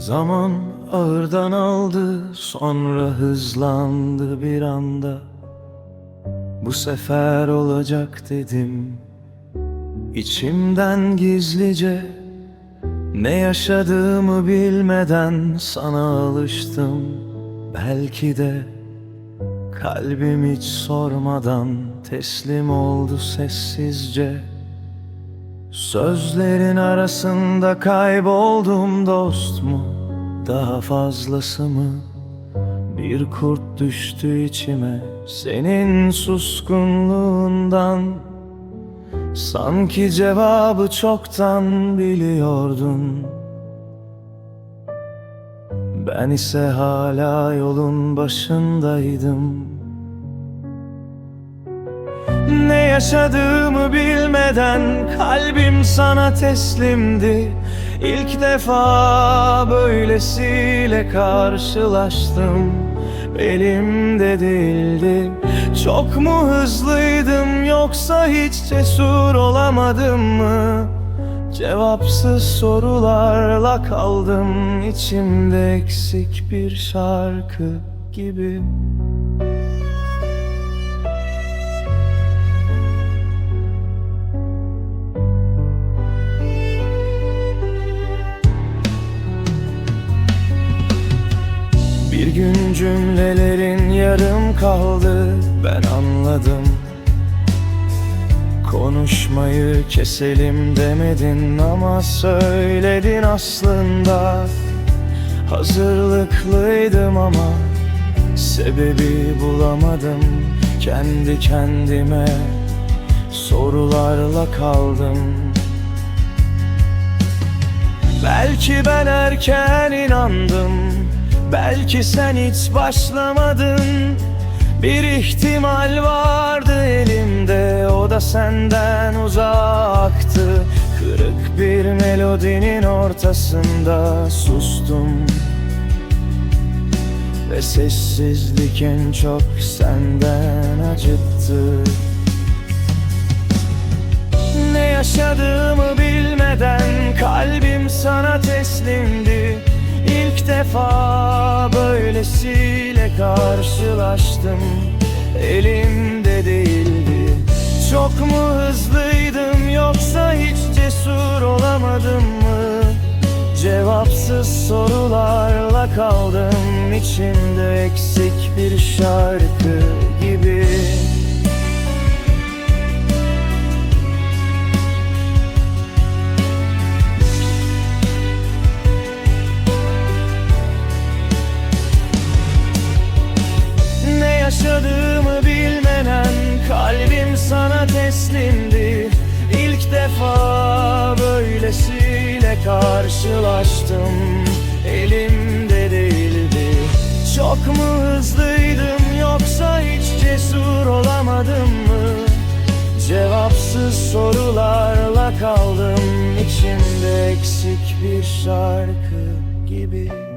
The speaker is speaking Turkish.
Zaman ağırdan aldı sonra hızlandı bir anda. Bu sefer olacak dedim. İçimden gizlice Ne yaşadığımı bilmeden sana alıştım. Belki de Kalbim hiç sormadan teslim oldu sessizce. Sözlerin arasında kayboldum dost mu? Daha fazlası mı? Bir kurt düştü içime senin suskunluğundan. Sanki cevabı çoktan biliyordun. Ben ise hala yolun başındaydım yaşadığımı bilmeden kalbim sana teslimdi. İlk defa böylesiyle karşılaştım. Elimde değildi. Çok mu hızlıydım yoksa hiç cesur olamadım mı? Cevapsız sorularla kaldım içimde eksik bir şarkı gibi Cümlelerin yarım kaldı. Ben anladım. Konuşmayı keselim demedin ama söyledin aslında. Hazırlıklıydım ama sebebi bulamadım. Kendi kendime sorularla kaldım. Belki ben erken inandım Belki sen hiç başlamadın. Bir ihtimal vardı elimde. O da senden uzaktı. Kırık bir melodinin ortasında sustum. Ve sessizlik en çok senden acıttı. Ne yaşadığımı bilmeden kalbim sana teslimdi defa böylesiyle karşılaştım. Elimde değildi. Çok mu hızlıydım yoksa hiç cesur olamadım mı? Cevapsız sorularla kaldım. İçimde eksik bir şarkı gibi teslimdi İlk defa böylesiyle karşılaştım. Elimde değildi. Çok mu hızlıydım yoksa hiç cesur olamadım mı? Cevapsız sorularla kaldım. İçimde eksik bir şarkı gibi